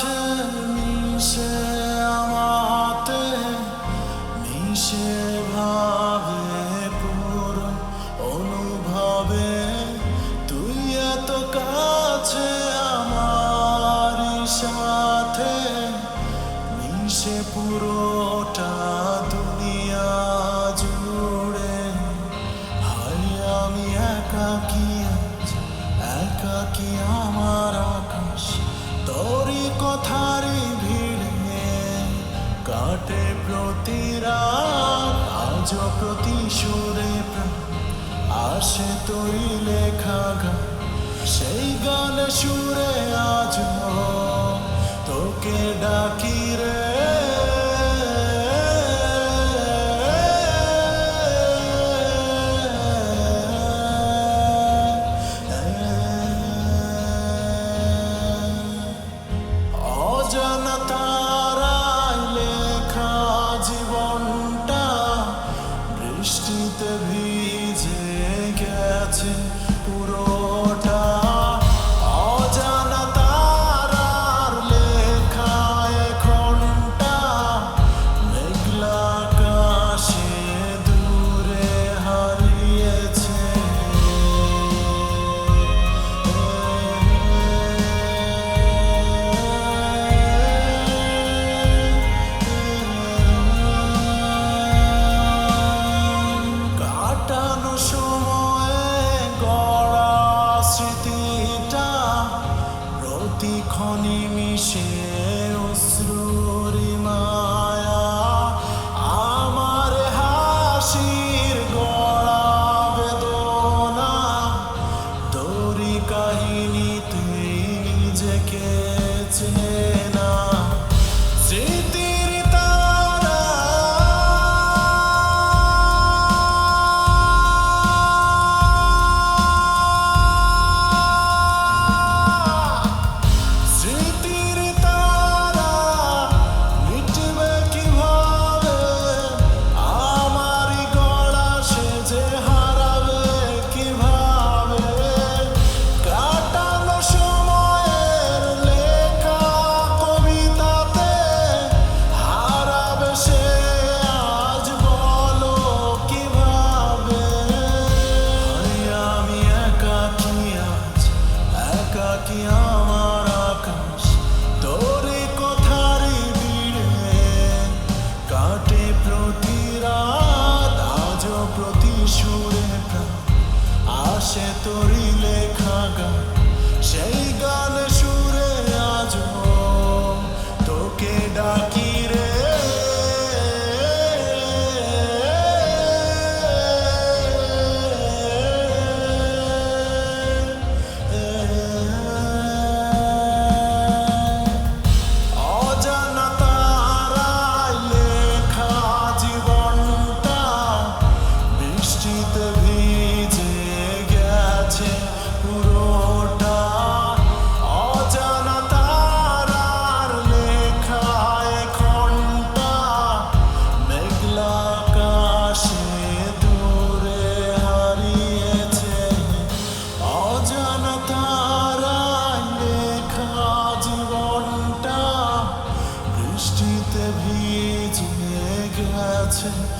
forgotten প্রতিরাত আজ প্রতি সুরে আসে তুই লেখা গান সেই গান সুরে আজ তোকে ডাকি Ani mi se ostrori. Torino. passion